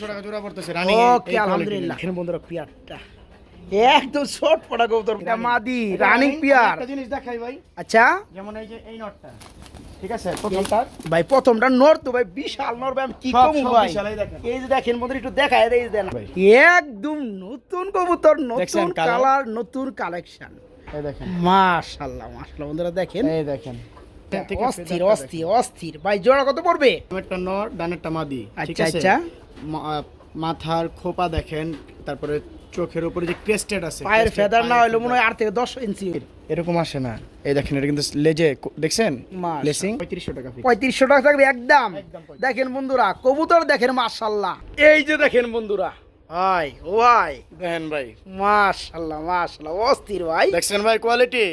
টাকা জোড়া পড়তেছে রানিং ওকে আলহামদুলিল্লাহ। এখানে বন্ধুরা পিয়ারটা। একদম শর্ট পড়া কবুতর এটা মাদি রানিং পিয়ার একটা জিনিস দেখাই ভাই। আচ্ছা। যেমন এই যে এই নটটা ঠিক আছে? প্রথমটা ভাই প্রথমটা নর তো ভাই বিশাল নর ভাই আমি কি সব- ভাই? এই যে দেখেন বন্ধুরা একটু দেখায় এই দেন। একদম নতুন কবুতর নতুন কালার নতুন কালেকশন এই দেখেন। মাশাআল্লাহ মাশাআল্লাহ বন্ধুরা দেখেন। এই দেখেন। অস্থির অস্থির অস্থির। ভাই জোড়া কত পড়বে? একটা নর ডানেরটা মাদি আচ্ছা, আচ্ছা। মাথার খোপা দেখেন তারপরে চোখের উপরে যে ক্রেস্টেড আছে পায়ের ফেদার না হইল মনে হয়। আট থেকে দশ ইঞ্চি এরকম আসে না। এই দেখেন এটা কিন্তু লেজে দেখছেন। লেসিং। পঁয়ত্রিশশো টাকা। পঁয়ত্রিশশো টাকা থাকবে একদম। একদম দেখেন বন্ধুরা কবুতর দেখেন মাশাল্লাহ। এই যে দেখেন বন্ধুরা ভাই ভাই। দেখেন ভাই। মাশাল্লাহ মাশাল্লাহ অস্থির ভাই। দেখছেন ভাই কোয়ালিটি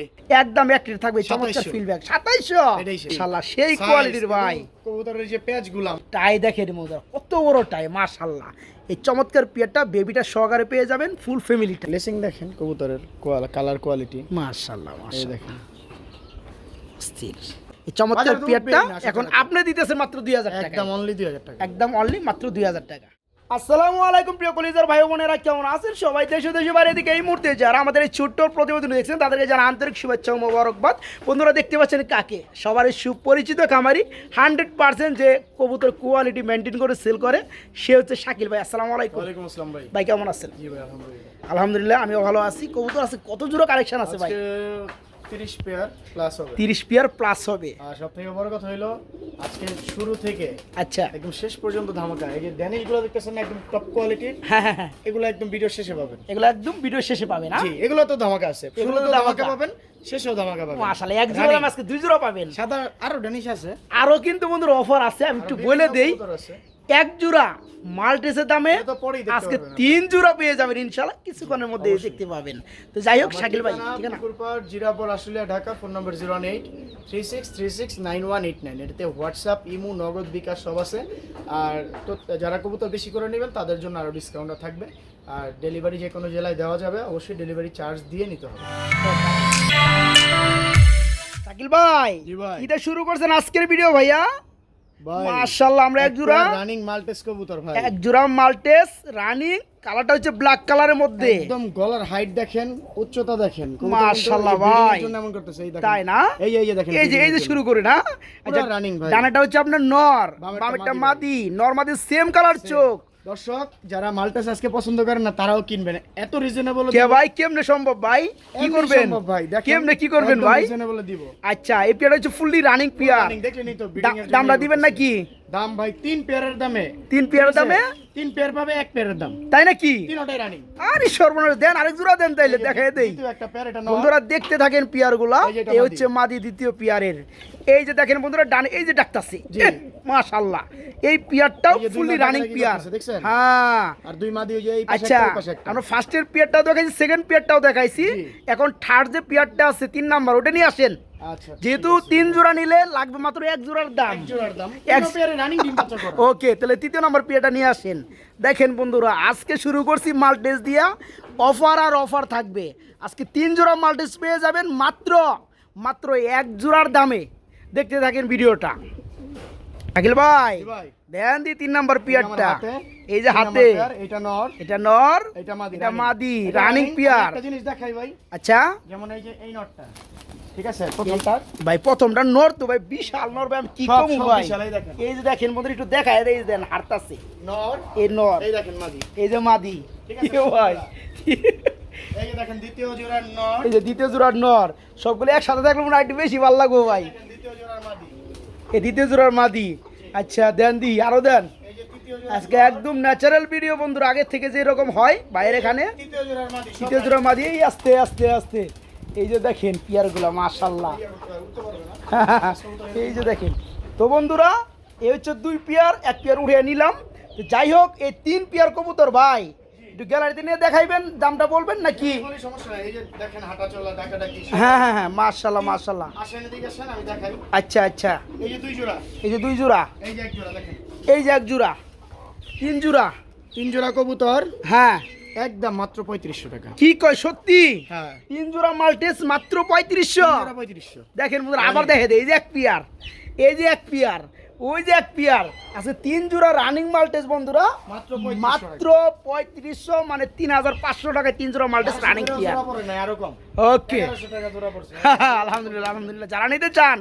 একদম একটির থাকবে চমৎকার ফিডব্যাক সাতাইশো এটাই সেই। কোয়ালিটির ভাই। কবুতরের যে পেঁয়াজ গুলাম টাই দেখেন বন্ধুরা কত বড় টাই মাশাল্লাহ। এই চমৎকার পিয়ারটা বেবিটা সহকারে পেয়ে যাবেন ফুল ফ্যামিলিটা লেসিং দেখেন কবুতরের কালার কোয়ালিটি মাশাল্লাহ এই মাশাল্লাহ। দেখেন। অস্থির। এই চমৎকার পিয়ারটা এখন আপনি দিতেছেন মাত্র দুই হাজার টাকা একদম অনলি দুই হাজার টাকা। একদম অনলি মাত্র দুই হাজার টাকা। আসসালামু আলাইকুম প্রিয় কলিজার ভাই বোনেরা কেমন আছেন? সবাই দেশে দেশে বাইরে দিকে এই মুহূর্তে যারা আমাদের এই ছোট্ট প্রতিবেদন দেখছেন তাদেরকে যারা আন্তরিক শুভেচ্ছা ও মোবারকবাদ। বন্ধুরা দেখতে পাচ্ছেন কাকে? সবারই সুপরিচিত খামারি হান্ড্রেড পার্সেন্ট যে কবুতর কোয়ালিটি মেনটেন করে সেল করে সে হচ্ছে শাকিল ভাই। আসসালামু আলাইকুম। ওয়ালাইকুম আসসালাম ভাই। ভাই কেমন আছেন? জি ভাই আলহামদুলিল্লাহ। আলহামদুলিল্লাহ আমিও ভালো আছি। কবুতর আছে কত জোড়া কালেকশন আছে ভাই? আজকে তিরিশ পেয়ার প্লাস হবে। তিরিশ পিয়ার প্লাস হবে। আর সব থেকে বড় কথা হলো আজকে শুরু থেকে আচ্ছা। একদম শেষ পর্যন্ত ধামাকা। এই যে ড্যানিশগুলো দেখতেছেন একদম টপ কোয়ালিটির হ্যাঁ হ্যাঁ হ্যাঁ। এগুলো একদম ভিডিও শেষে পাবেন। এগুলো একদম ভিডিও শেষে পাবে না জি এগুলো তো ধামাকা আছে। এগুলো তো ধামাকা। পাবেন শেষেও ধামাকা পাবেন। মাশাআল্লাহ এক জোড়া আজকে দুই জোড়া পাবেন। সাদা আরও ড্যানিশ আছে। আরও কিন্তু বন্ধুর অফার আছে আমি একটু বলে দেই। এক জোড়া মাল্টেসের দামে আজকে তিন জোড়া পেয়ে যাবেন ইনশাআল্লাহ। কিছুক্ষণের মধ্যে দেখতে পাবেন। তো যাই হোক শাকিল ভাই ঠিক আছে জিরাপর Ashulia Dhaka phone number zero eight three six three six nine one eight nine. এটাতে হোয়াটসঅ্যাপ ইমো নগদ বিকাশ সব আছে। আর তো যারা কবুতর বেশি করে নেবেন তাদের জন্য আরও ডিসকাউন্টটা থাকবে। আর ডেলিভারি যে কোনো জেলায় দেওয়া যাবে অবশ্যই ডেলিভারি চার্জ দিয়ে নিতে হবে। শাকিল ভাই ভাই। এটা শুরু করছেন আজকের ভিডিও ভাইয়া? মাশাআল্লাহ আমরা এক জোড়া রানিং মাল্টেস কবুতর ভাই। এক জোড়া মাল্টেস রানিং কালারটা হচ্ছে ব্ল্যাক কালারের মধ্যে। একদম গলার হাইট দেখেন উচ্চতা দেখেন। মাশাআল্লাহ ভাই। এমন করতেছে এই দেখেন। তাই না? এই এই দেখেন এই যে এই যে শুরু করে না। আচ্ছা রানিং ভাই। ডানাটা হচ্ছে আপনার নর বামেরটা মাদি নর মাদি সেম কালার চোখ। দর্শক যারা মাল্টেস আজকে পছন্দ করেন না তারাও কিনবেন। এত রিজনেবল কে ভাই কেমনে সম্ভব ভাই? কি করবেন? ভাই দেখেন কেমনে কি করবেন ভাই? রিজনেবল দিব। আচ্ছা এই পেয়ারটা হচ্ছে ফুললি রানিং পেয়ার দেখলেনই তো দামটা দিবেন নাকি? দাম ভাই তিন পেয়ারের দামে। তিন পেয়ারের দামে? তিন পেয়ার পাবে এক পেয়ারের দাম। তাই নাকি? তিনটাই রানিং আরে সর্বনাশ দেন আরেক জোড়া দেন তাইলে দেখাই দেই। একটা পেয়ার এটা বন্ধুরা দেখতে থাকেন পিয়ারগুলা। এই। হচ্ছে মাদি দ্বিতীয় পিয়ারের এই যে দেখেন বন্ধুরা ডান এই যে ডাকতাছে। মাশাআল্লাহ। এই পিয়ারটাও ফুললি রানিং পিয়ার? হ্যাঁ। আর দুই মাদি ওই যে এই পাশে আচ্ছা একটা, পাশে একটা। আমরা ফার্স্টের পিয়ারটাও দেখাইছি সেকেন্ড পিয়ারটাও দেখাইছি। এখন থার্ড যে পিয়ারটা আছে তিন নাম্বার ওটা নিয়ে আসেন। আচ্ছা যেহেতু তিন জোড়া নিলে লাগবে মাত্র এক জোড়ার দাম। এক জোড়ার দাম। এক- এক রানিং ডিম বাচ্চা করা ওকে তাহলে তৃতীয় নম্বর পিয়াটা নিয়ে আসেন। দেখেন বন্ধুরা আজকে শুরু করছি মাল্টেস দিয়া। অফার আর অফার থাকবে। আজকে তিন জোড়া মাল্টেস পেয়ে যাবেন মাত্র মাত্র এক জোড়ার দামে। দেখতে থাকেন ভিডিওটা। আকিল ভাই। দেন দি তিন নাম্বার পিয়ারটা। এই যে হাতে। এটা নর। এটা নর এটা মাদি এটা মাদি রানিং। পিয়ার। একটা জিনিস দেখাই ভাই। আচ্ছা। যেমন এই যে এই নটটা ঠিক আছে প্রথমটা ভাই প্রথমটা নর তো ভাই বিশাল নর ভাই আমি কি কমু ভাই? এই যে দেখেন বন্ধুরা একটু দেখায় এই দেন হারতাছে নর। এই নর। এই দেখেন মাদি। এই যে মাদি। ঠিক আছে, ভাই। এই যে দেখেন দ্বিতীয় জোড়ার নর। এই যে দ্বিতীয় জোড়ার নর। সবগুলো একসাথে থাকলে মনে হয় একটু বেশি ভালো লাগবে ভাই দেখেন দ্বিতীয় জোড়ার মাদি দ্বিতীয় জোড়ার মাদি। আচ্ছা দেন দি, আরও দেন। আজকে একদম ন্যাচারাল ভিডিও বন্ধুরা, আগের থেকে যে এরকম হয় বাইরে এখানে। তৃতীয় জোড়ার মাদি, এই আস্তে আস্তে আস্তে। এই যে দেখেন পিয়ারগুলো মাশাল্লাহ এই যে দেখেন। তো বন্ধুরা, এই হচ্ছে দুই পেয়ার, এক পেয়ার উঠিয়ে নিলাম। যাই হোক, এই তিন পেয়ার কবুতর ভাই একটু গ্যালারিতে নিয়ে দেখাইবেন দামটা বলবেন নাকি? কোনো সমস্যা নাই এই যে দেখেন হাঁটা চলা ডাকা ডাকি হ্যাঁ হ্যাঁ হ্যাঁ মার্শাল্লাহ মার্শাল্লাহ আচ্ছা আচ্ছা। এই যে দুই জোড়া। এই যে দুই জোড়া? এই যে এক জোড়া দেখেন। এই যে এক জোড়া? তিন জোড়া। তিন জোড়া কবুতর। হ্যাঁ। একদম মাত্র পঁয়ত্রিশশো টাকা। কি কয় সত্যি? হ্যাঁ। তিন জোড়া মাল্টেস মাত্র পঁয়ত্রিশশো। পঁয়ত্রিশশো। দেখেন আবার দেখে দেয় এই যে এক পিয়ার। এই যে এক পিয়ার। ওই যে এক পেয়ার। আছে তিন জোড়া রানিং মাল্টেস বন্ধুরা। মাত্র পঁয়ত্রিশশো মানে তিন হাজার পাঁচশো টাকায় তিন জোড়া মাল্টেস রানিং পেয়ার। ওকে 1100 টাকা আলহামদুলিল্লাহ আলহামদুলিল্লাহ। যারা নিতে চান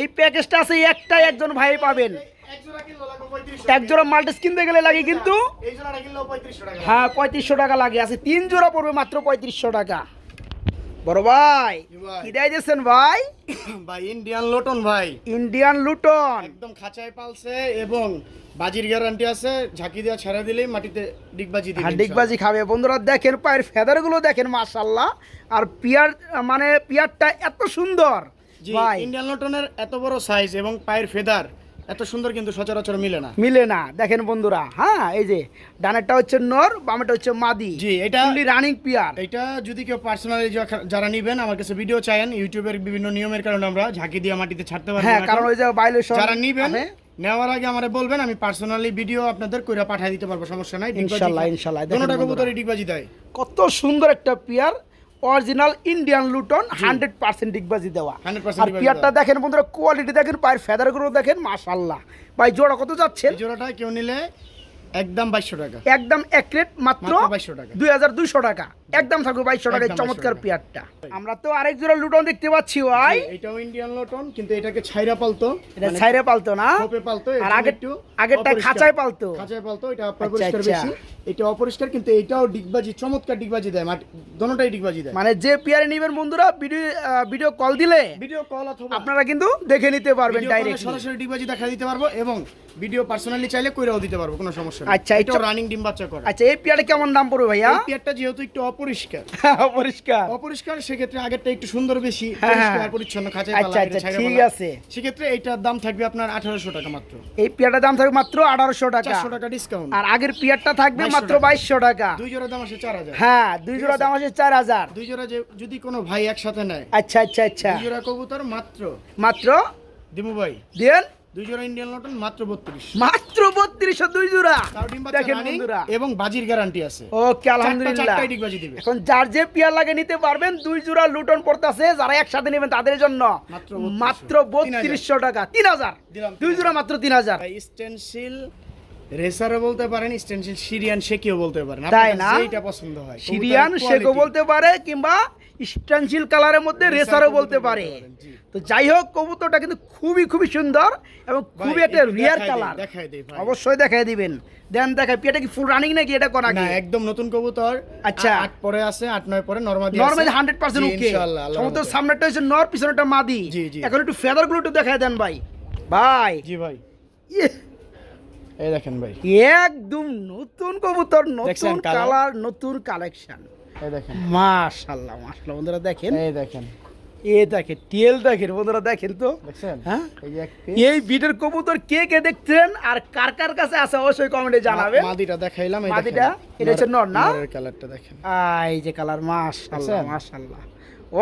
এই প্যাকেজটা আছে একটাই একজন ভাই পাবেন। এক জোড়া কিনলো লাগবে 3500 এক জোড়া মাল্টেস কিনতে গেলে লাগে কিন্তু 3500 টাকা হ্যাঁ পঁয়ত্রিশশো টাকা লাগে। আছে তিন জোড়া পড়বে মাত্র পঁয়ত্রিশশো টাকা। বড় ভাই। কি দেয় দিয়েছেন ভাই? ভাই ইন্ডিয়ান লোটন ভাই। ইন্ডিয়ান লুটন একদম খাঁচায় পালছে এবং বাজির গ্যারান্টি আছে ঝাঁকি দেওয়া ছেড়ে দিলেই মাটিতে ডিগবাজি দিবে আর ডিগবাজি খাবে। বন্ধুরা দেখেন পায়ের ফেদারগুলো দেখেন মাশাল্লাহ আর পিয়ার মানে পিয়ারটা এত সুন্দর। জি ভাই। ইন্ডিয়ান লোটনের এত বড় সাইজ এবং পায়ের ফেদার। এত সুন্দর কিন্তু সচরাচর মিলে না। মিলে না দেখেন বন্ধুরা হ্যাঁ এই যে ডানেরটা হচ্ছে নর বামেটা হচ্ছে মাদি। জি এটা রানিং পিয়ার এটা যদি কেউ পার্সোনালি যারা নিবেন আমার কাছে ভিডিও চাইেন ইউটিউবের বিভিন্ন নিয়মের কারণে আমরা ঝাঁকি দিয়ে মাটিতে ছাড়তে পারি হ্যাঁ কারণ ওই যে ভাইলেশন যারা নিবেন নেওয়ার আগে আমারে বলবেন আমি পার্সোনালি ভিডিও আপনাদের কইরা পাঠিয়ে দিতে পারব সমস্যা নাই খায়। দোনোটা কবুতরই ডিগবাজি দেয়? কত সুন্দর একটা pair original Indian Lotan hundred percent ডিগবাজি দেওয়া। আর পিয়ারটা দেখেন বন্ধুরা কোয়ালিটি দেখেন পায়ের ফেদারগুলো দেখেন মাশাল্লাহ ভাই জোড়া কত যাচ্ছে? জোড়াটা কেউ নিলে একদম বাইশশো টাকা। একদম এক মাত্র বাইশশো টাকা। দুই হাজার দুইশো টাকা। একদম থাকবে বাইশশো টাকায় চমৎকার। পিয়ারটা। আমরা তো আরেক জোড়া লুটন দেখতে পাচ্ছি ভাই। এটাও ইন্ডিয়ান লোটন কিন্তু এটাকে ছাইরা পালতো। এটা মানে পালতো না? খোপে পালতো আর আগেরটা খাঁচায় পালতো? খাঁচায় পালতো এটা আচ্ছা, অপরিষ্কার আচ্ছা। বেশি। এটা অপরিষ্কার কিন্তু এটাও ডিগবাজি চমৎকার ডিগবাজি দেয় মাটি দোনোটাই ডিগবাজি দেয়। মানে যে পিয়ারে নিবেন বন্ধুরা ভিডিও ভিডিও কল দিলে ভিডিও কল অথবা আপনারা কিন্তু দেখে নিতে পারবেন ডাইরেক্ট সরাসরি ডিগবাজি দেখা দিতে পারব এবং ভিডিও পার্সোনালি চাইলে কইরাও দিতে পারব কোনো সমস্যা নেই। আচ্ছা, এটা- রানিং ডিম বাচ্চা করে। আচ্ছা এই পিয়ারে কেমন দাম পড়বে ভাইয়া? এই পেয়ারটা যেহেতু একটু অপরিষ্কার। পরিষ্কার অপরিষ্কার। সেক্ষেত্রে আগেরটা একটু সুন্দর বেশি হ্যাঁ, হ্যাঁ। পরিষ্কার পরিচ্ছন্ন খাঁচায় আচ্ছা আচ্ছা ঠিক আছে। সেক্ষেত্রে এইটার দাম থাকবে আপনার আঠারোশো টাকা মাত্র। এই পিয়ারটার দাম থাকবে মাত্র আঠারোশো টাকা। চারশো টাকা ডিসকাউন্ট আর আগের পিয়ারটা থাকবে মাত্র। বাইশশো টাকা। দুই জোড়া দাম আসে চার হাজার। হ্যাঁ দুই জোড়া দাম আছে চার হাজার। দুই জোড়া যদি কোনো ভাই একসাথে নেয় আচ্ছা আচ্ছা আচ্ছা। দুই জোড়া কবুতর মাত্র। মাত্র? দিমু ভাই। দেন। দুই জোড়া ইন্ডিয়ান লটন মাত্র বত্রিশ। মাত্র বত্রিশশো দুই জোড়া। দেখেন বন্ধুরা। এবং বাজির গ্যারান্টি আছে। ওকে আলহামদুলিল্লাহ। চারটাই ডিগবাজি দিবে। এখন যার যে পিয়ার লাগে নিতে পারবেন দুই জোড়া লুটন পড়তেছে যারা একসাথে নেবেন তাদের জন্য। মাত্র মাত্র 3200 বত্রিশশো টাকা তিন হাজার। দিলাম। দুই জোড়া মাত্র তিন হাজার। ভাই স্টেনসিল রেসারও বলতে পারেন স্টেনসিল সিরিয়ান শেকিও বলতে পারেন। তাই না? পছন্দ হয়। সিরিয়ান বলতে পারে কিংবা স্টেনসিল কালারের মধ্যে রেসারও বলতে পারে। তো যাই হোক কবুতরটা কিন্তু খুবই খুবই সুন্দর এবং খুবই একটা রিয়ার কালার। অবশ্যই দেখাই দিবেন। দেন দেখাই পিয়াটা কি ফুল রানিং নাকি এটা কোন না আগে? একদম নতুন কবুতর। আচ্ছা। আট পরে আছে আট নয় পরে নরমাদি নর্মালি হান্ড্রেড পার্সেন্ট ওকে ইনশাআল্লাহ আল্লাহর সামনেটা হচ্ছে নর পিছনেটা মাদি। এখন একটু ফেদারগুলো একটু দেখাই দেন ভাই। ভাই। জি ভাই। ইয়ে, এই দেখেন ভাই। একদম নতুন কবুতর নতুন কালার নতুন কালেকশন এই দেখেন। মাশাআল্লাহ মাশাআল্লাহ বন্ধুরা দেখেন। এই দেখেন। এ দেখেন টেল দেখেন বন্ধুরা দেখেন তো। হ্যাঁ? এই। এই বিটের কবুতর কে কে দেখছেন আর কার কার কাছে আছে অবশ্যই কমেন্টে জানাবেন মাদিটা দেখাইলাম এই মাদিটা? এটা হচ্ছে নর না? কালারটা দেখেন। আই যে কালার মাশাআল্লাহ? মাশাআল্লাহ।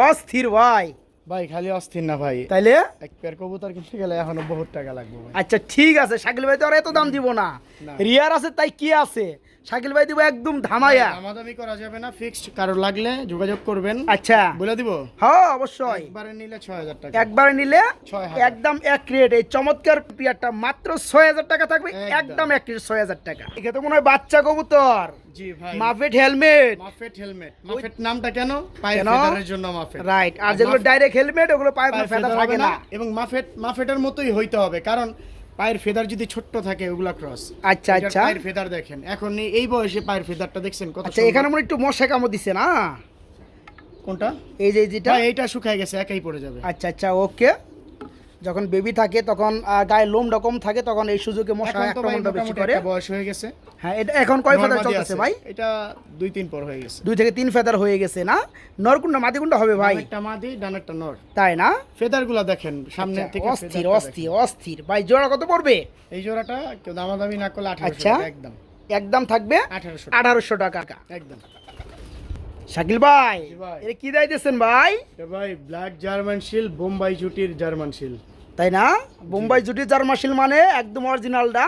অস্থির ভাই। ভাই খালি অস্থির না ভাই। তাইলে? এক পেয়ার কবুতর কিনতে গেলে এখনও বহুত টাকা লাগবে আচ্ছা ঠিক আছে শাকিল ভাই তো আর এত দাম দিব না। রিয়ার আছে তাই কি আছে? শাকিল ভাই দিব একদম দামাদামি করা যাবে না ফিক্সড কারও লাগলে যোগাযোগ করবেন। আচ্ছা। বলে দিব? হ্যাঁ অবশ্যই। একবারে নিলে ছয় হাজার টাকা। একবারে নিলে। একদম এক এই চমৎকার পিয়ারটা মাত্র ছয় হাজার টাকা থাকবে একদম। এক রেট ছয় হাজার টাকা। এখানে তো মনে হয় বাচ্চা কবুতর। জি ভাই। মাফেট হেলমেট। মাফেট হেলমেট। মাফেট নামটা কেন? ফেদারের জন্য মাফেট। রাইট আর যেগুলো ডাইরেক্ট হেলমেট ওগুলো পায়ে কোনো ফেদার থাকে না। এবং মাফেট মাফেটের মতোই হইতে হবে। কারণ পায়ের ফেদার যদি ছোট্ট থাকে ওগুলা ক্রস আচ্ছা আচ্ছা। পায়ের ফেদার দেখেন। এখন এই- বয়সে পায়ের ফেদারটা দেখছেন কত আচ্ছা এখানে মনে একটু মশা কামড় দিছে না? কোনটা? এই যে যেটা? এইটা শুকায় গেছে একাই পড়ে যাবে। আচ্ছা আচ্ছা ওকে। যখন বেবি থাকে তখন গায়ে লোম রকম থাকে তখন এই সুযোগে মশা আক্রমণটা বেশি করে। বয়স হয়ে গেছে। হ্যাঁ এটা এখন কয় ফেদার চলতেছে ভাই? এটা দুই তিন পর হয়ে গেছে। দুই থেকে তিন ফেদার হয়ে গেছে না? নরকুন্ডা মাদিকুন্ডা হবে ভাই? একটা মাদি ডানেরটা নর। তাই না? ফেদারগুলা দেখেন সামনে আচ্ছা, থেকে অস্থির অস্থির অস্থির। ভাই জোড়া কত পড়বে? এই জোড়াটা কেউ দামাদামি না করলে আঠারোশো আচ্ছা। টাকা একদম। একদম থাকবে আঠারোশো আঠারোশো টাকা। একদম। শাকিল ভাই এর। এটা কি দাইতেছেন ভাই? ভাই ব্ল্যাক জার্মান শিল বোম্বাই জুটির জার্মান শিল তাই না? বোম্বাই জুটি জার্মাশিল মানে একদম অরিজিনালটা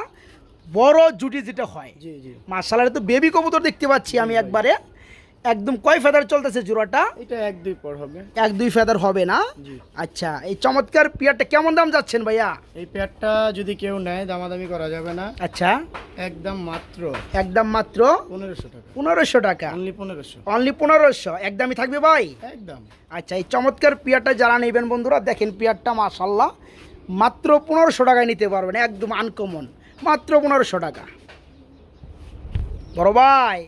বড় জুটি যেটা হয়। জি জি। মার্শাল তো বেবি কবুতর দেখতে পাচ্ছি আমি একবারে। একদম কয় ফেদার চলতেছে জোড়াটা? এটা এক দুই পর হবে। এক দুই ফেদার হবে না? আচ্ছা এই চমৎকার পিয়ারটা কেমন দাম যাচ্ছেন ভাইয়া? এই পেয়ারটা যদি কেউ নেয় দামাদামি করা যাবে না। আচ্ছা। একদম মাত্র একদম মাত্র পনেরোশো টাকা। পনেরোশো টাকা। অনলি পনেরোশো। অনলি পনেরোশো। একদমই থাকবে ভাই? একদম। আচ্ছা এই চমৎকার পিয়ারটা যারা নেবেন বন্ধুরা দেখেন পিয়ারটা মাশাল্লাহ মাত্র পনেরোশো টাকায় নিতে পারবেন একদম আনকমন মাত্র পনেরোশো টাকা। বড় ভাই।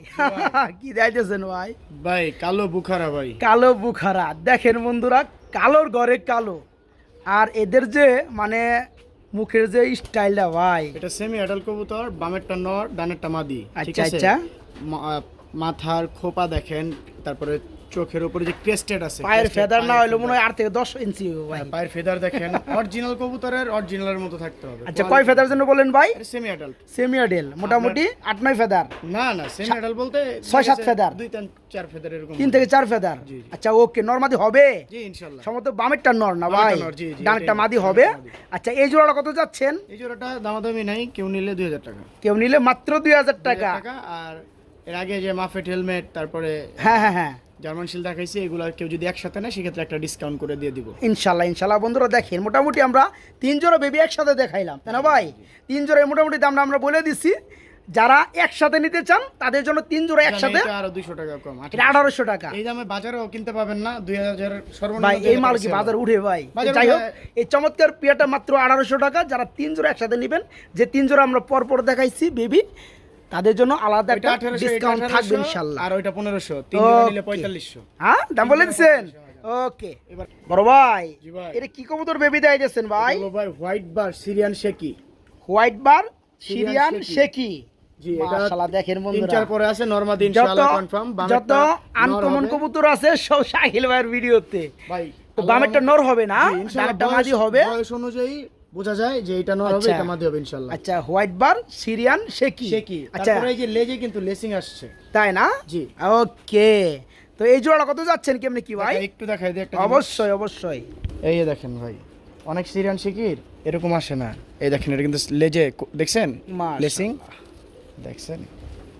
কি দেখাইতেছেন ভাই? ভাই কালো বুখারা ভাই। কালো বুখারা। দেখেন বন্ধুরা কালোর ঘরে কালো। আর এদের যে মানে মুখের যে স্টাইলটা ভাই। এটা সেমি অ্যাডাল কবুতর বামেরটা নর ডানেরটা মাদি। আচ্ছা, আচ্ছা। মাথার খোপা দেখেন তারপরে চোখের উপরে যে ক্রেস্টেড আছে পায়ের ফেদার না হইল মনে হয় আট থেকে দশ ইঞ্চি হবে ভাই হ্যাঁ, পায়ের ফেদার দেখেন অরিজিনাল কবুতরের অরিজিনালের মতো থাকতে হবে। আচ্ছা কয় ফেদার জন্য বলেন ভাই? সেমি অ্যাডাল্ট সেমিয়াডেল মোটামুটি আট নয় ফেদার না না সেমি অ্যাডাল্ট বলতে ছয় সাত ফেদার দুই তিন চার ফেদার এরকম তিন থেকে চার ফেদার। আচ্ছা ওকে নর্মাদি হবে? জি ইনশাআল্লাহ সম্ভবত বামেরটা নর না ভাই? এটাই। মাদি হবে? আচ্ছা এই জোড়াটা কত যাচ্ছেন? এই জোড়াটা দামাদামি নাই কেউ নিলে দুই হাজার টাকা। কেউ নিলে মাত্র দুই হাজার 2000 টাকা। টাকা আর এর আগে যে মাফেট হেলমেট তারপরে হ্যাঁ হ্যাঁ হ্যাঁ। জার্মান শিল দেখাইছি এগুলো কেউ যদি একসাথে নেয় সেক্ষেত্রে একটা ডিসকাউন্ট করে দিয়ে দিব। ইনশাল্লাহ ইনশাল্লাহ। বন্ধুরা দেখেন মোটামুটি আমরা তিন জোড়া বেবি একসাথে দেখাইলাম তাই না ভাই? তিন মোটামুটি দামটা আমরা বলে দিচ্ছি যারা একসাথে নিতে চান তাদের জন্য তিন জোড়া একসাথে আরও দুইশো টাকা কম আঠারোশো। টাকা। এই দামে বাজারেও কিনতে পাবেন না দুই হাজার ভাই এই মাল কি বাজার উঠে ভাই? যাই হোক এই চমৎকার পিয়াটা মাত্র আঠারোশো টাকা। যারা তিন জোড়া একসাথে নেবেন যে তিন জোড়া আমরা পরপর দেখাইছি বেবি তাদের জন্য আলাদা একটা ডিসকাউন্ট থাকবে 1800, ইনশাল্লাহ। আর ওইটা পনেরোশো তিন জোড়া নিলে Okay. পঁয়তাল্লিশশো। হ্যাঁ? দাম বলে দিচ্ছেন ওকে এবার বড় ভাই। এটা কি কবুতর বেবি দেয় দিয়েছেন ভাই? হলো ভাই হোয়াইট বার সিরিয়ান শেকি হোয়াইট বার সিরিয়ান শেকি। যত আনকমন কবুতর আছে সব শাহিল ভাইয়ের ভিডিওতে ভাই তো বামেরটা নর হবে না? ইনশাআল্লাহ হবে। বয়স অনুযায়ী বোঝা যায় যে এটা নর হবে আচ্ছা। এটা মাদি হবে ইনশাআল্লাহ। আচ্ছা হোয়াইট বার সিরিয়ান শেকি শেকি আচ্ছা। তারপরে এই যে লেজে কিন্তু লেসিং আসছে। তাই না? জি। ওকে। তো এই জোড়া কত যাচ্ছেন কেমনি কি ভাই? একটু দেখাই দিই একটা অবশ্যই অবশ্যই। এই দেখেন ভাই অনেক সিরিয়ান শিকির এরকম আসে না। এই দেখেন এটা কিন্তু লেজে দেখছেন? লেসিং। দেখছেন?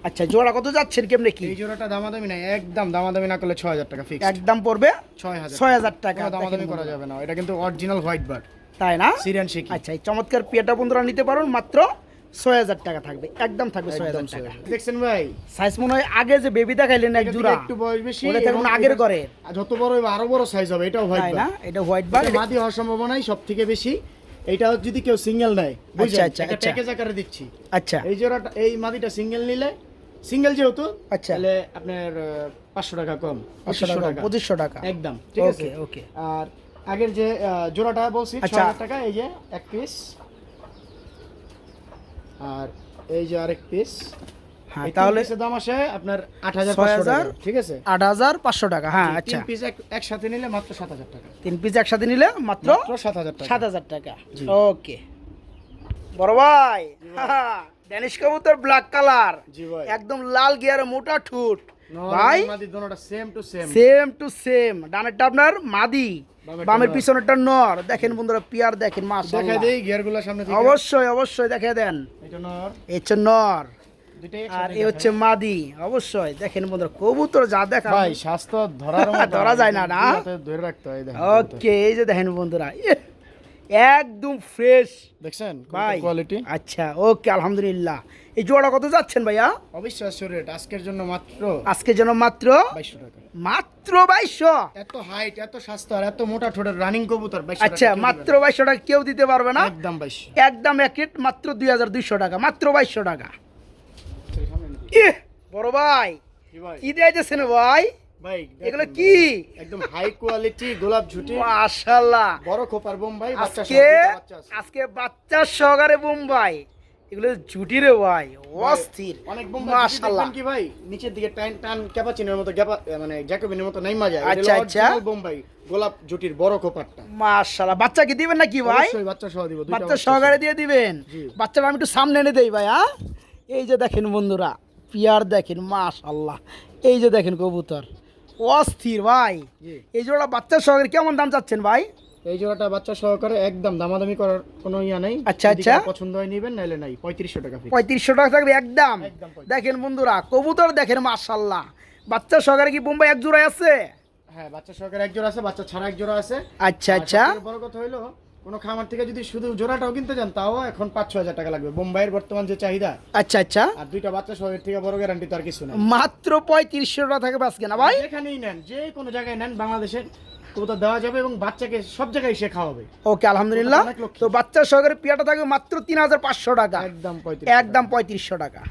আচ্ছা জোড়া কত যাচ্ছেন কেমনি কি? এই জোড়াটা দামাদামি না একদম দামাদামি না করলে ছয় হাজার টাকা ফিক্স একদম পড়বে? ছয় হাজার ছয় হাজার টাকা দামাদামি করা যাবে না। এটা কিন্তু অরিজিনাল হোয়াইট বার্ড তাই না? সিরিয়ান শিকি আচ্ছা এই চমৎকার পিয়াটা বন্ধুরা নিতে পারুন মাত্র ছয় হাজার টাকা থাকবে একদম থাকবে ছয় হাজার টাকা। দেখছেন ভাই? সাইজ মনে হয় আগে যে বেবি দেখাইলেন এক জোড়া একটু বয়স বেশি আগের এটা- যত বড় হবে আরও বড় সাইজ হবে এটাও হোয়াইট না? এটা হোয়াইট বার মাদি হওয়ার সম্ভাবনাই সব থেকে বেশি। এইটা যদি কেউ সিঙ্গেল নেয় আচ্ছা, এটা আচ্ছা। প্যাকেজ আকারে দিচ্ছি। আচ্ছা। এই জোড়াটা এই মাদিটা সিঙ্গেল নিলে সিঙ্গেল যেহেতু আচ্ছা। তাহলে আপনার পাঁচশো টাকা কম পাঁচশো টাকা পঁচিশশো টাকা। একদম ঠিক আছে? ওকে। আর আগের যে জোড়াটা বলছি আচ্ছা। হাজার টাকা এই যে এক পিস আর এই যে আরেক পিস হ্যাঁ তাহলে দাম আসে আপনার আট হাজার 6000 ঠিক আছে? আট হাজার পাঁচশো টাকা হ্যাঁ আচ্ছা। তিন পিস একসাথে নিলে মাত্র সাত হাজার টাকা। তিন পিস একসাথে নিলে মাত্র সাত হাজার টাকা। সাত হাজার টাকা। ওকে। বড় ভাই ড্যানিশ কবুতর ব্ল্যাক কালার জি ভাই। একদম লাল গিয়ার মোটা ঠুট। ভাই? এবং মাদি দোনোটা same to same same to same ডানেরটা আপনার মাদি বামের পিছনেরটা নর। দেখেন বন্ধুরা পিয়ার দেখেন দেখা দেই গিয়ার সামনে অবশ্যই অবশ্যই দেখে দেন। এটা নর। এই নর। আর একসাথে হচ্ছে মাদি। অবশ্যই দেখেন বন্ধুরা কবুতর যা দেখা ভাই স্বাস্থ্য ধরার ধরা যায় না, না? ধরে রাখতে হয় ওকে এই যে দেখেন বন্ধুরা একদম ফ্রেশ দেখছেন ভাই কোয়ালিটি আচ্ছা ওকে আলহামদুলিল্লাহ। এই জোড়া কত যাচ্ছেন ভাইয়া? অবিশ্বাস্য রেট আজকের জন্য মাত্র আজকে যেন মাত্র বাইশশো টাকা। মাত্র বাইশশো? এত হাইট এত স্বাস্থ্য আর এত মোটা ঠোঁটের রানিং কবুতর আচ্ছা মাত্র বাইশশো টাকা কেউ দিতে পারবে না? একদম বাইশশো। একদম এক রেট মাত্র দুই হাজার দুইশো টাকা মাত্র বাইশশো টাকা। বড় ভাই কি ভাই? দিয়েছেন ভাই? এগুলো কি? একদম হাই কোয়ালিটি গোলাপ ঝুটি। মাশাল্লাহ। বড় খোপার বোম্বাই বাচ্চা আজকে বাচ্চা বাচ্চার সহকারে বোম্বাই এগুলো জুটি রে ভাই অস্থির। অনেক মাশাল্লাহ। কি ভাই? নিচের দিকে টান টান ক্যাপাচিনের মতো গ্যাপা মানে জ্যাকোবিনের মতো নাইমা যায়। আচ্ছা, আচ্ছা। বোম্বাই গোলাপ জুটির বড় খোপারটা মাশাল্লাহ। বাচ্চাকে দিবেন নাকি ভাই? অবশ্যই বাচ্চা সহ দিব বাচ্চা সহকারে দিয়ে দিবেন। বাচ্চাটা আমি একটু সামনে এনে দেই ভাই হ্যাঁ? এই যে দেখেন বন্ধুরা পিয়ার দেখেন মাশাল্লাহ। এই যে দেখেন কবুতর অস্থির ভাই। এই জোড়া বাচ্চার সহকারে কেমন দাম চাচ্ছেন ভাই? এই জোড়াটা বাচ্চা সহকারে একদম দামাদামি করার কোনো ইয়া নাই। আচ্ছা, আচ্ছা। পছন্দ হয় নিবেন নাইলে নাই। পঁয়ত্রিশশো টাকা পঁয়ত্রিশশো টাকা থাকবে একদম। দেখেন বন্ধুরা কবুতর দেখেন মাশাল্লাহ বাচ্চা সহকারে কি বোম্বাই এক জোড়ায় আছে? হ্যাঁ বাচ্চা সহকারে এক জোড়া আছে বাচ্চা ছাড়া এক জোড়া আছে। আচ্ছা আচ্ছা। বড় কথা হইল কোনো খামার থেকে যদি শুধু জোড়াটাও কিনতে যান তাও এখন পাঁচ ছ হাজার টাকা লাগবে। বোম্বাইয়ের বর্তমান যে চাহিদা আচ্ছা আচ্ছা। আর দুইটা বাচ্চা সহ থেকে বড় গ্যারান্টি তো আর কিছু নেই। মাত্র পঁয়ত্রিশশো টাকা থাকে বাসকে না ভাই? যেখানেই নেন যে কোনো জায়গায় নেন বাংলাদেশে কবুতর দেওয়া যাবে এবং বাচ্চাকে সব জায়গায় সে খাওয়াবে। ওকে আলহামদুলিল্লাহ। তো বাচ্চা সহকারে পিয়াটা থাকবে মাত্র তিন হাজার পাঁচশো টাকা। একদম পঁয়ত্রিশ একদম পঁয়ত্রিশশো টাকা।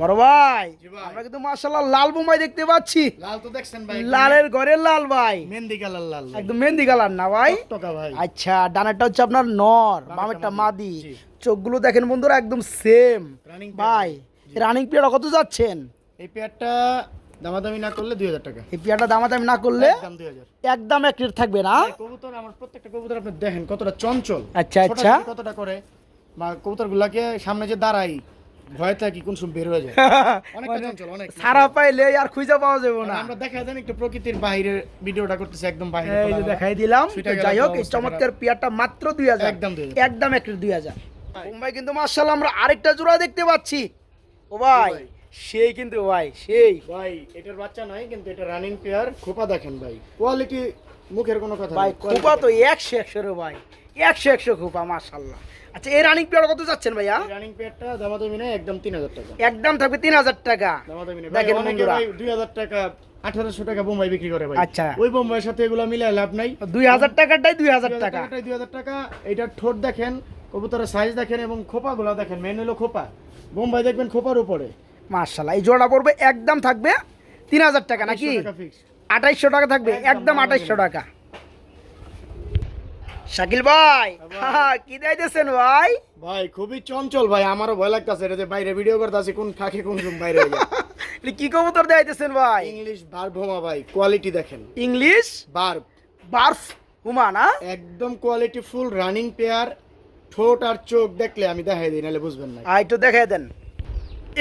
বড় ভাই আমরা কিন্তু মার্শাল্লাহ লাল বোম্বাই দেখতে পাচ্ছি। লাল তো দেখছেন ভাই লালের ঘরের লাল ভাই। মেহেন্দি কালার লাল একদম মেহেন্দি কালার না ভাই? ভাই। আচ্ছা ডানাটা হচ্ছে আপনার নর বামেরটা মাদি। চোখগুলো দেখেন বন্ধুরা একদম সেম ভাই রানিং পিয়াটা কত যাচ্ছেন? এই পেয়ারটা দামাদামি না করলে দুই হাজার টাকা। এই পিয়াটা দামাদামি না করলে একদম এক রেট থাকবে না। কবুতর আমার প্রত্যেকটা কবুতর আপনি দেখেন কতটা চঞ্চল। আচ্ছা, আচ্ছা। কতটা করে বা কবুতর গুলাকে সামনে যে দাঁড়াই ভয় থাকি কোন সময় বের হয়ে যায়। অনেকটা চঞ্চল অনেক। সারা পাইলে আর খুঁজে পাওয়া যাবে না। আমরা দেখা দেন একটু প্রকৃতির বাইরের ভিডিওটা করতেছি একদম বাইরে এই যে দেখাই দিলাম যাই হোক এই চমৎকার পিয়ারটা মাত্র দুই হাজার। একদম 2000 একদম এক দুই হাজার। ভাই কিন্তু মার্শাল আমরা আরেকটা জোড়া দেখতে পাচ্ছি। ও ভাই। সেই কিন্তু ভাই সেই। ভাই এটার বাচ্চা নাই কিন্তু এটা রানিং পেয়ার খোপা দেখেন ভাই। কোয়ালিটি মুখের কোনো কথা ভাই খোপা তো একশো একশো রে ভাই। একশো একশো খোপা মার্শাল্লাহ আচ্ছা এই রানিং পিয়ার কত যাচ্ছেন ভাইয়া? রানিং পেয়ারটা দামাদামি নেই একদম তিন হাজার টাকা। একদম থাকবে তিন হাজার টাকা। দামাদামি দেখেন বন্ধুরা। দুই হাজার টাকা আঠারোশো টাকা বোম্বাই বিক্রি করে ভাই। আচ্ছা। ওই বোম্বাইয়ের সাথে এগুলো মিলে লাভ নাই। দুই হাজার টাকাটাই দুই হাজার টাকা। দুই হাজার টাকা। এটার ঠোঁট দেখেন কবুতরের সাইজ দেখেন এবং খোপাগুলো দেখেন। মেন হলো খোপা। বোম্বাই দেখবেন খোপার উপরে। মার্শাল্লাহ এই জোড়া পড়বে একদম থাকবে তিন হাজার টাকা নাকি? 100 টাকা আঠাইশশো টাকা থাকবে একদম আঠাইশশো টাকা। শাকিল ভাই। কি দিতেছেন ভাই? ভাই খুবই চঞ্চল ভাই আমারও ভয় লাগতেছে এটা যে বাইরে ভিডিও করতেছি কোন ফাঁকে কোন রুম বাইরে কি কবুতর দিতেছেন ভাই? ইংলিশ বার ভোমা ভাই কোয়ালিটি দেখেন। ইংলিশ বার বার্ফ হুমা না? একদম কোয়ালিটি ফুল রানিং পেয়ার ঠোঁট আর চোখ দেখলে আমি দেখাই দিই নাহলে বুঝবেন না। আই তো দেখাই দেন।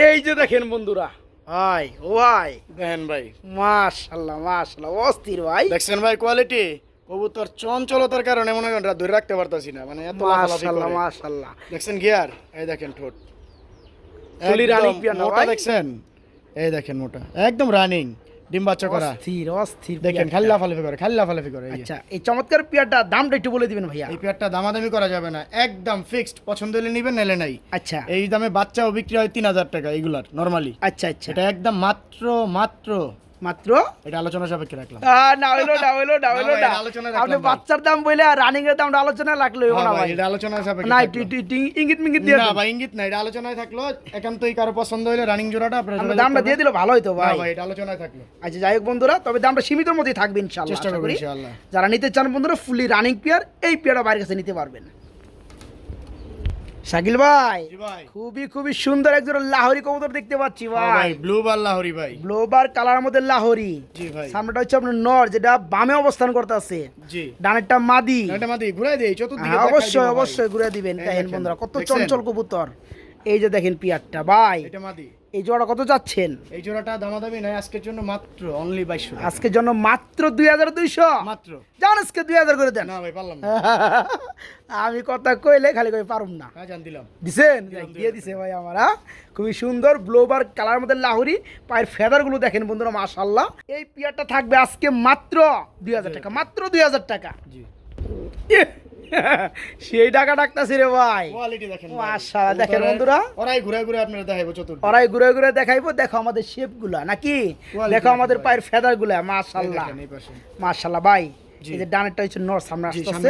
এই যে দেখেন বন্ধুরা। ভাই ও ভাই। দেখেন ভাই। মাশাল্লাহ মাশাল্লাহ অস্থির ভাই। দেখছেন ভাই কোয়ালিটি কবুতর চঞ্চলতার কারণে মনে করেন ধরে রাখতে পারতাছি না মানে এত মাশাল্লাহ। মাশাল্লাহ। দেখছেন গিয়ার এই দেখেন ঠোঁট। চলি রানিং পিয়ানো ভাই? দেখছেন? এই দেখেন মোটা। একদম রানিং ডিম বাচ্চা করা। অস্থির অস্থির দেখেন। খালি লাফালাফি করে খালি লাফালাফি করে আচ্ছা এই চমৎকার পেয়ারটা দামটা একটু বলে দিবেন ভাইয়া। এই পেয়ারটা দামাদামি করা যাবে না একদম ফিক্সড পছন্দ হলে নিবেন নেলে নাই। আচ্ছা। এই দামে বাচ্চাও বিক্রি হয় তিন হাজার টাকা এগুলার নর্মালি আচ্ছা আচ্ছা। এটা একদম মাত্র মাত্র মাত্র? এটা আলোচনা সাপেক্ষে রাখলাম। না হইল না হইল না হইল না। আপনি বাচ্চার দাম আর রানিং এর দামটা আলোচনা হইবো হ্যাঁ না ভাই, এটা আলোচনা সাপেক্ষে না ইঙ্গিত মিঙ্গিত দিয়ে না ভাই ইঙ্গিত না এটা আলোচনায় থাকল একান্তই কারও পছন্দ হলে রানিং জোড়াটা আপনারা দামটা দিয়ে দিলে ভালো হইতো ভাই। ভাই এটা আলোচনায় থাকল। আচ্ছা যাই হোক বন্ধুরা তবে দামটা সীমিত মধ্যেই থাকবে ইনশাআল্লাহ চেষ্টা। ইনশাআল্লাহ। যারা নিতে চান বন্ধুরা ফুলি রানিং পিয়ার এই পিয়ারটা বাইরের কাছে নিতে পারবেন। শাকিল ভাই খুবই খুবই সুন্দর একজন লাহোরি কবুতর দেখতে পাচ্ছি ভাই। ভাই ব্লু বাল্লা হরি ভাই। ব্লোবার কালার মধ্যে লাহোরি। সামনেটা হচ্ছে আপনার নর যেটা বামে অবস্থান করতে আছে ডানেরটা মাদি। মাদি ঘুরাই দেই চতুর্দিকে হ্যাঁ, অবশ্যই অবশ্যই ঘুরে দিবেন। দেখেন, বন্ধুরা কত চঞ্চল কবুতর। এই যে দেখেন পিয়ারটা ভাই। এটা মাদি। এই জোড়া কত যাচ্ছেন? এই জোড়াটা দামাদামি নাই আজকের জন্য মাত্র অনলি বাইশশো আজকের জন্য মাত্র দুই হাজার দুইশো? মাত্র। যান আজকে দুই হাজার করে দেন। না ভাই পারলাম না। আমি কথা কইলে খালি কই পারুম না। হ্যাঁ জান দিলাম। দিছেন? দিয়ে দিছে ভাই আমারা খুবই সুন্দর ব্লোবার কালার মধ্যে লাহুরি পায়ের ফেদারগুলো দেখেন বন্ধুরা মাশাল্লাহ এই পিয়ারটা থাকবে আজকে মাত্র দুই হাজার টাকা মাত্র দুই হাজার টাকা। জি। সেই টাকা ডাকতাছি রে ভাই কোয়ালিটি দেখেন। মাশাআল্লাহ, দেখেন বন্ধুরা। ওরাই ঘুরে ঘুরে আপনারা দেখাইবো চতুর্দিকে ওরাই ঘুরে ঘুরে দেখাইবো দেখো আমাদের শেপগুলা নাকি দেখো আমাদের পায়ের ফেদারগুলা এই মাশাল্লাহ দেখেন এই পাশে। মাশাল্লাহ ভাই। এই যে ডানেরটা হচ্ছে নর সামনে আসতেছে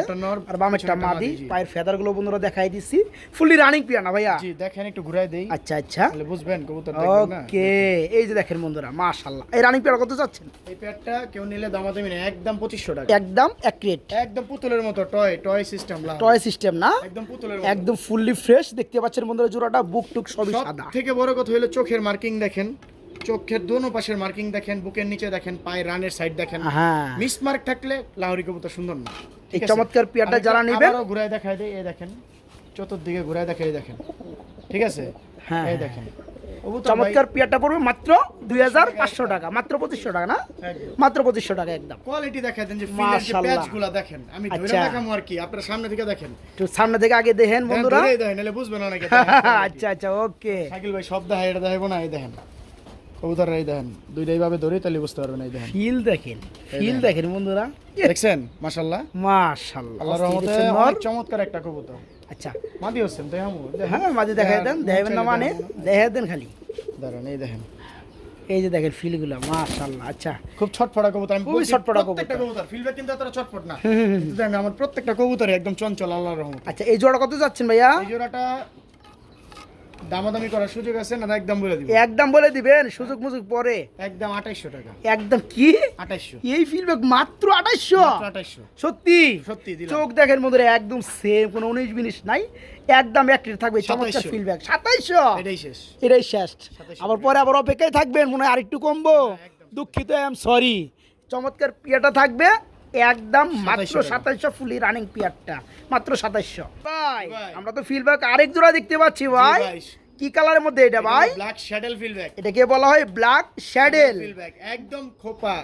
আর বামেরটা মাদি পায়ের ফেদারগুলো বন্ধুরা দেখাই দিছি ফুলি রানিং পিয়া না ভাইয়া? জি দেখেন একটু ঘুরাই দেই। আচ্ছা আচ্ছা। তাহলে বুঝবেন কবুতর দেখবেন না। ওকে এই যে দেখেন বন্ধুরা মাশাল্লাহ এই রানিং পিয়ার কত এই কেউ নিলে দামাদামি নেই একদম পঁচিশশো টাকা। একদম এক একদম পুতুলের মতো toy toy system toy system না? একদম পুতুলের মতো। একদম ফুললি ফ্রেশ দেখতে পাচ্ছেন বন্ধুরা জোড়াটা বুক টুক সবই সব সাদা। থেকে বড় কথা হলো চোখের মার্কিং দেখেন। চোখের দোনো পাশের মার্কিং দেখেন বুকের নিচে দেখেন পায়ের রানের সাইড দেখেন। হ্যাঁ। মিস মার্ক থাকলে লাহোরি কবুতর সুন্দর না। এই চমৎকার পেয়ারটা আরেকটা যারা নেবেন। আবারও ঘুরায় দেখাই দেই এই দেখেন চতুর্দিকে ঘুরায় দেখাই দেখেন। ঠিক আছে? হ্যাঁ, এই হ্যাঁ। দেখেন। চমৎকার পিয়ারটা পড়বে মাত্র দুই হাজার পাঁচশো টাকা মাত্র পঁচিশশো টাকা না? মাত্র পঁচিশশো টাকা একদম। কোয়ালিটি দেখাই দেন যে প্যাচগুলো দেখেন। আমি ধরে আচ্ছা। দেখামু আর কি আপনারা সামনে থেকে দেখেন। একটু সামনে থেকে আগে দেখেন বন্ধুরা। ধরেই দেখেন নাহলে বুঝবেন অনেকে আচ্ছা আচ্ছা ওকে। শাকিল ভাই সব দেখায় এটা দেখাবো না এই দেখেন। কবুতর এই দেখেন দুইটাই ভাবে ধরে তাহলে বুঝতে পারবেন এই দেখেন ফিল দেখেন ফিল দেখেন বন্ধুরা। দেখছেন? মাশাল্লাহ মাশাআল্লাহ। আল্লাহর রহমতে অনেক চমৎকার একটা কবুতর। আচ্ছা। মাদি হোসেন তাই হামু? হ্যাঁ মাঝে দেখাই দেন দেখাবেন না মানে দেখাই দেন। খালি। দাঁড়ান এই দেখেন। এই যে দেখেন ফিলগুলো মাশাআল্লাহ আচ্ছা। খুব ছটফটা কবুতর আমি ছটফটা প্রত্যেকটা কবুতর। কবুতর ফিলব্যাক কিন্তু এতটা ছটফট না। দেখেন আমার প্রত্যেকটা কবুতর একদম চঞ্চল আল্লাহর রহমতে। আচ্ছা এই জোড়া কত যাচ্ছেন ভাইয়া? এই জোড়াটা দামাদামি করার সুযোগ আছে না একদম বলে দিব একদম বলে দিবেন সুযোগ মুযোগ পরে। একদম আঠাইশশো টাকা। একদম কি? এই ফিলব্যাক মাত্র আঠাইশশো? আঠাইশশো। সত্যি? সত্যি দিলাম। চোখ দেখেন বন্ধুরা একদম সেম কোনো উনিশ বিনিশ নাই। একদম এক থাকবে চমৎকার 2700 সাতাইশশো? এটাই শেষ। এটাই শেষ। আবার পরে আবার অপেক্ষায় থাকবেন মনে হয় আরেকটু কমবো। হ্যাঁ, দুঃখিত আই এম সরি চমৎকার পিয়াটা থাকবে। একদম মাত্র 2700 টাকা। সাতাইশশো ফুলি রানিং পিয়ারটা মাত্র সাতাইশশো। ভাই। আমরা তো ফিলব্যাক আরেক জোড়া দেখতে পাচ্ছি ভাই। কি কালারের মধ্যে এটা ভাই? ব্ল্যাক শ্যাডেল ফিলব্যাক এটাকে বলা হয় ব্ল্যাক শ্যাডেল ফিলব্যাক একদম খোপা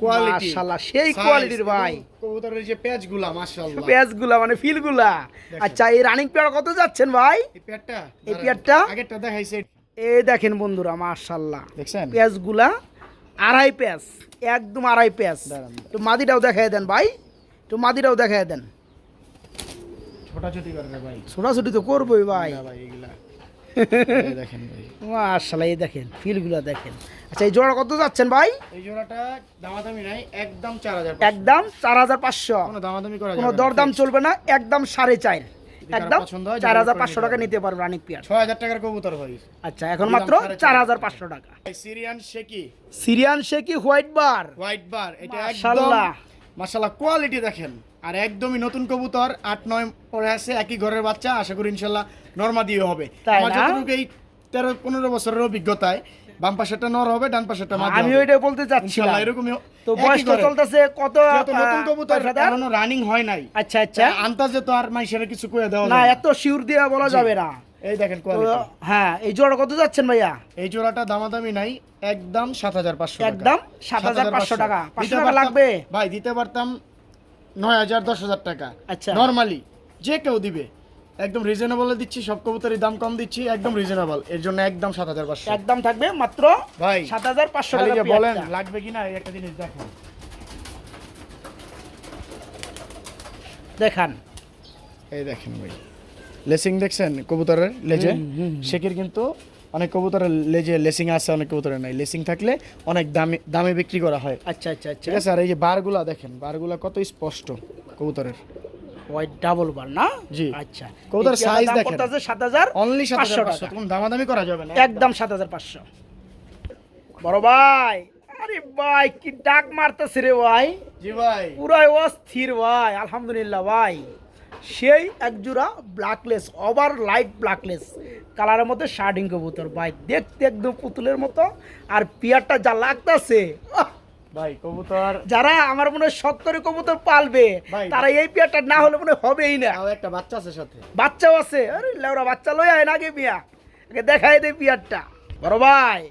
কোয়ালিটি মাশাআল্লাহ, সেই quality-র ভাই। কবুতরের যে প্যাচগুলা মাশাআল্লাহ। মানে ফিলগুলা। আচ্ছা এই রানিং পেয়ার কত যাচ্ছেন ভাই? এই পেয়ারটা এই পেয়ারটা? আগেরটা দেখাইছে। এই দেখেন বন্ধুরা মাশাল্লাহ দেখছেন? পেঁয়াজগুলা আড়াই পেঁয়াজ একদম আড়াই পেঁয়াজ। একটু মাদিটাও দেখাই দেন ভাই একটু মাদিটাও দেখাই দেন। ছোটাছুটি করে ভাই। ছোটাছুটি তো করবোই ভাই। এই দেখেন মাশাল্লাহ এই দেখেন ফিলগুলা দেখেন। আচ্ছা এই জোড়া কত যাচ্ছেন ভাই? এই জোড়াটা দামাদামি নাই একদম চার হাজার একদম চার হাজার পাঁচশো। কোনো দামাদামি করা কোনো দরদাম চলবে না একদম সাড়ে চার। একদম চার হাজার পাঁচশো টাকা নিতে পারবে রানিক পিয়ার। ছয় হাজার টাকার কবুতর ভাই। আচ্ছা এখন মাত্র চার হাজার পাঁচশো টাকা। সিরিয়ান শেকি সিরিয়ান শেকি হোয়াইট বার? হোয়াইট বার এটা একদম মাশাআল্লাহ। মাশাআল্লাহ কোয়ালিটি দেখেন। আর একদমই নতুন কবুতর আট নয় পরে আছে একই ঘরের বাচ্চা আশা করি ইনশাল্লাহ নর্মা দিয়ে হবে আমার যতটুকু এই তেরো পনেরো বছরের অভিজ্ঞতায় বাম পাশেরটা নর হবে ডান পাশেরটা মাদি আমি। ওইটা বলতে চাচ্ছিলাম। ইনশাল্লাহ এরকমই তো বয়স তো চলতেছে কত নতুন কবুতর? এখনও রানিং হয় নাই। আচ্ছা আচ্ছা। আন্তাজে তো আর মাইসের কিছু কয়ে দেওয়া না এত শিওর দিয়ে বলা যাবে না। এই দেখেন কোয়ালিটি হ্যাঁ এই জোড়া কত যাচ্ছেন ভাইয়া? এই জোড়াটা দামাদামি নাই একদম সাত হাজার পাঁচশো একদম 7,500 টাকা। 500 টাকা লাগবে? ভাই দিতে পারতাম নয় হাজার দশ হাজার টাকা। আচ্ছা। নর্মালি যে কেউ দিবে। একদম রিজনেবল দিচ্ছি সব কবুতরের দাম কম দিচ্ছি একদম রিজনেবল এর জন্য একদম সাত হাজার পাঁচশো। একদম থাকবে মাত্র ভাই সাত হাজার পাঁচশো টাকা বলেন লাগবে কিনা এই একটা জিনিস দেখেন। দেখান। এই দেখেন ভাই লেসিং দেখছেন কবুতরের লেজে? শেকের কিন্তু অনেক কবুতরের লেজে লেসিং আছে অনেক কবুতরের নাই। লেসিং থাকলে অনেক দামে দামে বিক্রি করা হয়। আচ্ছা আচ্ছা আচ্ছা। ঠিক আছে আর এই যে বারগুলা দেখেন বারগুলা কত স্পষ্ট কবুতরের। হোয়াইট ডাবল বার না? জি। আচ্ছা। কবুতর দাম দেখেন। পড়তেছে সাত হাজার অনলি সাত পাঁচশো হাজার টাকা। পাঁচশো কোনো দামাদামি করা যাবে না একদম। সাত হাজার পাঁচশো। বড় ভাই। আরে ভাই কি ডাক মারতেছে রে ভাই। জি ভাই। পুরাই অস্থির ভাই আলহামদুলিল্লাহ ভাই। সেই এক জোড়া ব্ল্যাকলেস ওভার লাইট ব্ল্যাকলেস কালারের মধ্যে শার্টিং কবুতর ভাই। দেখতে একদম পুতুলের মতো। আর পিয়ারটা যা লাগতাছে! ভাই কবুতর। যারা আমার মনে হয় সত্তরে কবুতর পালবে। তারা এই পিয়ারটা না হলে মনে হবেই না। একটা বাচ্চা আছে সাথে। বাচ্চাও আছে। আরে লেওরা বাচ্চা লই আয় নাকি মিয়া। আগে দেখাই দে পিয়ারটা। বড় ভাই।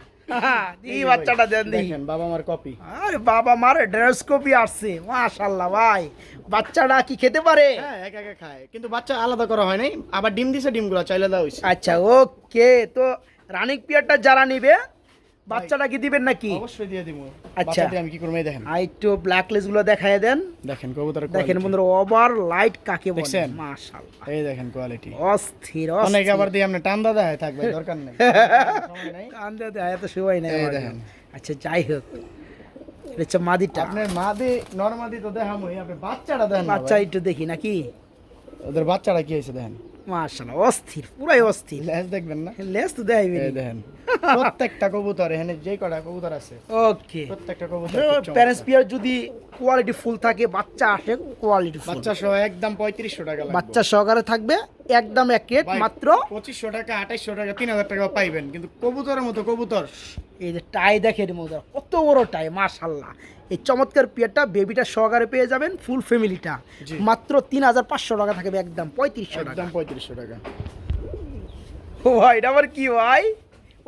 এই বাচ্চাটা দেন দেখেন বাবা মার কপি আরে বাবা মার ড্রেস কপি আসছে। মাশাল্লাহ ভাই। বাচ্চাটা কি খেতে পারে? হ্যাঁ একা একা খায়। কিন্তু বাচ্চা আলাদা করা হয় নাই। আবার ডিম দিছে ডিমগুলো চাইলে হয়েছে আচ্ছা ওকে। তো রানিক পিয়ারটা যারা নিবে বাচ্চাটা কি দিবেন নাকি? অবশ্যই দিয়ে দিব আচ্ছা। আচ্ছা আমি কি করব দেখেন। আর একটু ব্ল্যাকলেসগুলো দেখায় দেন। দেখেন কবুতর দেখেন বন্ধুরা ওভার লাইট কাকে বলে? মাশাল্লাহ এই দেখেন কোয়ালিটি অস্থির অনেক আবার দিয়ে আপনি টান দাদা থাকবে দরকার নেই। কান্দে দেয় এত সময় নেই এই দেখেন। আচ্ছা যাই হোক। এটা হচ্ছে মাদিটা। আপনার মাদি নরমাদি তো দেখামই আপনি বাচ্চাটা দেন বাচ্চা একটু দেখি নাকি? ওদের বাচ্চাটা কি হয়েছে দেখেন? মাশাল্লাহ অস্থির পুরাই অস্থির। লেজ দেখবেন না? লেস তো এই দেখেন প্রত্যেকটা কবুতর এখানে যে কটা কবুতর আছে? ওকে। প্রত্যেকটা কবুতর প্যারেন্টস পিয়ার যদি কোয়ালিটি ফুল থাকে বাচ্চা আসে কোয়ালিটি ফুল বাচ্চা সহ একদম পঁয়ত্রিশশো টাকা লাগবে। বাচ্চা সহকারে থাকবে একদম এক রেট মাত্র। পঁচিশশো টাকা আঠাইশশো টাকা তিন হাজার টাকা পাইবেন কিন্তু কবুতরের মতো কবুতর। এই যে টাই দেখেন মধ্যে কত বড় টাই মাশাল্লাহ এই চমৎকার পিয়ারটা বেবিটা সহকারে পেয়ে যাবেন ফুল ফ্যামিলিটা মাত্র তিন হাজার পাঁচশো টাকা থাকবে একদম পঁয়ত্রিশশো টাকা। একদম পঁয়ত্রিশশো টাকা। ও ভাই এটা আবার কি ভাই?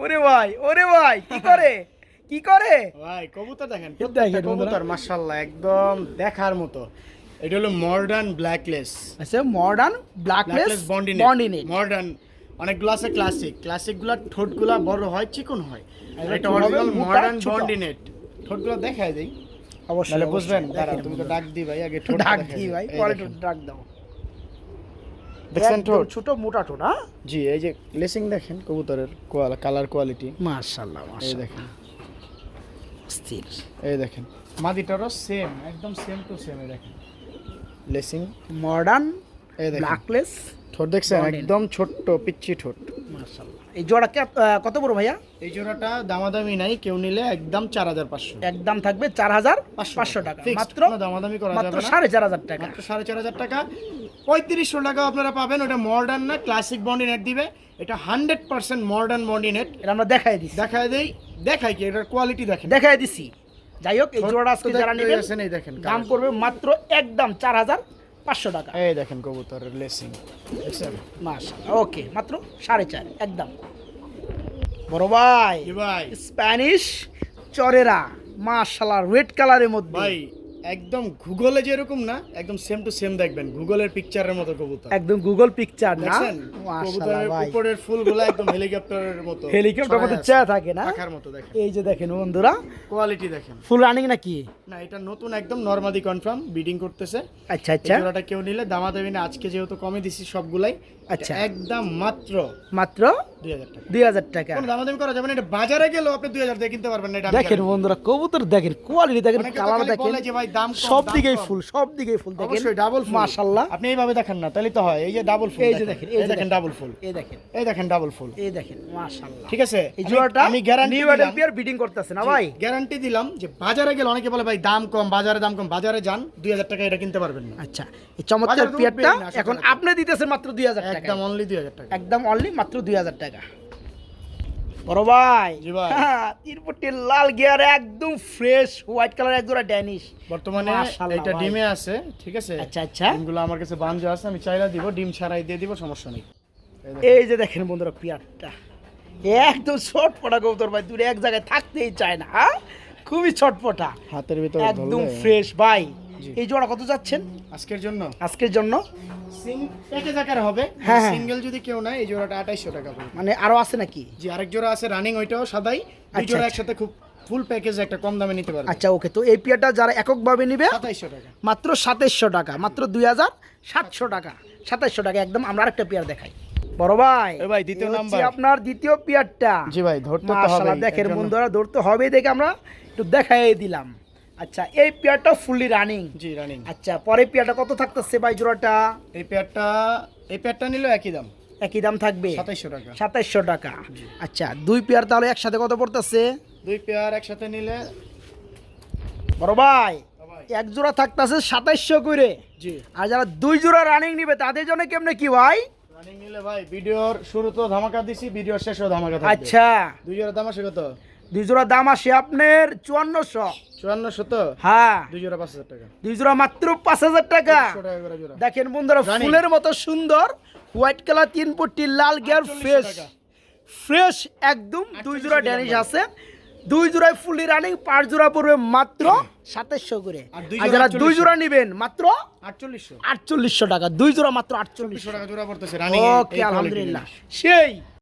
ওরে ভাই ওরে ভাই কি করে? কি করে? ভাই কবুতর দেখেন দেখেন কবুতর মাশাল্লাহ একদম দেখার মতো। এটা হলো মডার্ন ব্ল্যাকলেস আচ্ছা মডার্ন ব্ল্যাকলেস বন্ডিনেট বন্ডিনেট মডার্ন অনেকগুলো আছে ক্লাসিক ক্লাসিকগুলোর ঠোঁটগুলা বড় হয় চিকন হয়। এটা অরিজিনাল মডার্ন? বন্ডিনেট ঠোঁটগুলো দেখায় দেই। অবশ্যই বুঝবেন তুমি তো ডাক দি ভাই আগে ডাক দি ভাই পরে ডাক দাও। দেখছেন একদম ঠোঁট? ছোট মোটা ঠোঁট হ্যাঁ? জি এই যে লেসিং দেখেন কবুতরের কালার কোয়ালিটি। মাশাআল্লাহ এই মাশাআল্লাহ দেখেন। স্থির। এই দেখেন। মাদিটারও সেম একদম সেম টু সেম দেখেন। লেসিং। মডার্ন এই দেখেন। ব্ল্যাকলেস ঠোঁট দেখছেন? একদম ছোট্ট পিচ্ছি ঠোঁট। মাশাআল্লাহ এই জোড়া কত বড় ভাইয়া? এই জোড়াটা দামাদামি নাই কেউ নিলে একদম চার হাজার পাঁচশো। একদম থাকবে চার হাজার পাঁচশো টাকা। মাত্র দামাদামি করা যাবে সাড়ে চার হাজার টাকা। সাড়ে চার হাজার টাকা। পঁয়ত্রিশশো টাকা আপনারা পাবেন ওটা মডার্ন না ক্লাসিক বন্ডি নেট দিবে। এটা হান্ড্রেড পার্সেন্ট মডার্ন বন্ডি নেট এটা আমরা দেখাই দিছি। দেখায় দেই দেখাই কি এটার কোয়ালিটি দেখেন। দেখাই দিছি। যাই হোক এই জোড়া আজকে যারা নেবেন দাম করবে মাত্র একদম চার হাজার পাঁচশো টাকা। এই দেখেন কবুতরের লেসিং দেখছেন? মাস ওকে মাত্র সাড়ে চার একদম। বড় ভাই ভাই। স্প্যানিশ চরেরা মাশাল্লাহ রেড কালারের মধ্যে। ভাই একদম গুগলে যেরকম না একদম সেম টু সেম দেখবেন গুগলের পিকচারের মতো কবুতর। একদম গুগল পিকচার না? কবুতরের ভাই। উপরের ফুলগুলো একদম হেলিকপ্টারের মতো। হেলিকপ্টার মতো চেয়া থাকে না। পাখার মতো দেখেন। এই যে দেখেন বন্ধুরা কোয়ালিটি দেখেন। ফুল রানিং নাকি? না এটা নতুন একদম নরমাদি কনফার্ম বিডিং করতেছে। আচ্ছা আচ্ছা। জোড়াটা কেউ নিলে দামা দেবে না আজকে যেহেতু কমে দিছি সবগুলাই আচ্ছা। একদম মাত্র। মাত্র? দুই হাজার টাকা। দামাদামি করা যাবে না এটা বাজারে গেলেও আপনি দুই হাজার দিয়ে কিনতে পারবেন না এটা দেখেন বন্ধুরা কবুতর দেখেন কোয়ালিটি দেখেন কালার দেখেন সব দিকেই ফুল সব দিকেই ফুল দেখেন। ডাবল মাশাল্লাহ আপনি এইভাবে দেখেন না তাহলে তো হয়। এই যে ডাবল ফুল এই যে দেখেন এই দেখেন ডাবল ফুল। এই দেখেন। এই দেখেন ডাবল ফুল। এই দেখেন মাশাল্লাহ ঠিক আছে? এই আমি- জোড়াটা আমি গ্যারান্টি নিউ দিলাম। পিয়ার বিডিং করতেছে না ভাই? গ্যারান্টি দিলাম যে বাজারে গেলে অনেকে বলে ভাই দাম কম বাজারে দাম কম বাজারে যান দুই হাজার টাকা এটা কিনতে পারবেন না। আচ্ছা এই চমৎকার পিয়ারটা এখন আপনি দিতেছেন মাত্র দুই হাজার টাকা একদম অনলি দুই হাজার টাকা। একদম অনলি মাত্র দুই হাজার টাকা। বড় ভাই। জি ভাই। হ্যাঁ, তিরপট্টি লাল গিয়ার একদম ফ্রেশ হোয়াইট কালার এক জোড়া ড্যানিশ বর্তমানে এটা ডিমে আছে ঠিক আছে? আচ্ছা আচ্ছা। ডিমগুলো আমার কাছে বাঞ্জা আছে আমি চাইলা দিব ডিম ছাড়াই দিয়ে দিব সমস্যা নেই। এই যে দেখেন বন্ধুরা পিয়ারটা। একদম ছটপটা কবুতর ভাই দূরে এক জায়গায় থাকতেই চায় না হ্যাঁ? খুবই ছটপটা হাতের ভিতরে একদম ফ্রেশ ভাই। এই জোড়া কত যাচ্ছেন? আজকের জন্য? আজকের জন্য? প্যাকেজ আকারে হবে। হ্যাঁ। সিঙ্গেল যদি কেউ নেয় এই জোড়াটা আঠাইশশো টাকা পড়বে মানে আরও আছে নাকি? জি আরেক জোড়া আছে রানিং ওইটাও সাদাই। দুই আচ্ছা, জোড়া আচ্ছা। একসাথে খুব ফুল প্যাকেজ একটা কম দামে নিতে পারবে। আচ্ছা ওকে তো এই পিয়ারটা যারা এককভাবে নিবে সাতাইশশো টাকা। মাত্র সাতাইশশো টাকা মাত্র দুই হাজার সাতশো টাকা। সাতাইশশো টাকা একদম আমরা আরেকটা পেয়ার দেখাই। বড় ভাই ভাই, দ্বিতীয় নাম্বার। আপনার দ্বিতীয় পেয়ারটা। জি ভাই ধরতে মাশাআল্লাহ হবে দেখেন বন্ধুরা ধরতে হবে দেখে আমরা একটু দেখাই দিলাম। আচ্ছা এই পেয়ারটা ফুললি রানিং জি রানিং আচ্ছা পরে পেয়ারটা কত থাকতেছে ভাই জোড়াটা? এই পেয়ারটা এই পেয়ারটা নিলেও একই দাম। একই দাম থাকবে? সাতাইশশো টাকা। সাতাইশশো টাকা। আচ্ছা দুই পেয়ার তাহলে একসাথে কত পড়তেছে? দুই পেয়ার একসাথে নিলে বড় ভাই। এক জোড়া থাকতেছে সাতাইশশো করে। জি। আর যারা দুই জোড়া রানিং নিবে তাদের জন্য কেমনে কি ভাই? রানিং নিলে ভাই ভিডিওর শুরুতেও ধামাকা দিছি ভিডিওর শেষেও ধামাকা আচ্ছা। দুই জোড়া দাম আসে কত দুই জোড়া দাম আসে আপনার চুয়ান্নশো। চুয়ান্নশো তো? হ্যাঁ। দুই জোড়া পাঁচ হাজার টাকা। দুই জোড়া মাত্র পাঁচ হাজার টাকা। দেখেন বন্ধুরা ফুলের মতো সুন্দর হোয়াইট কালার তিন পট্টি লাল গিয়ার ফ্রেশ। ফ্রেশ একদম দুই জোড়া ড্যানিশ আছে। দুই জোড়ায় রানিং পাঁচ জোড়া পড়বে মাত্র করে। আর জোড়া যারা দুই জোড়া নিবেন মাত্র আটচল্লিশশো। আটচল্লিশশো টাকা। দুই জোড়া মাত্র আটচল্লিশশো। টাকা জোড়া পড়তেছে ওকে আলহামদুলিল্লাহ। সেই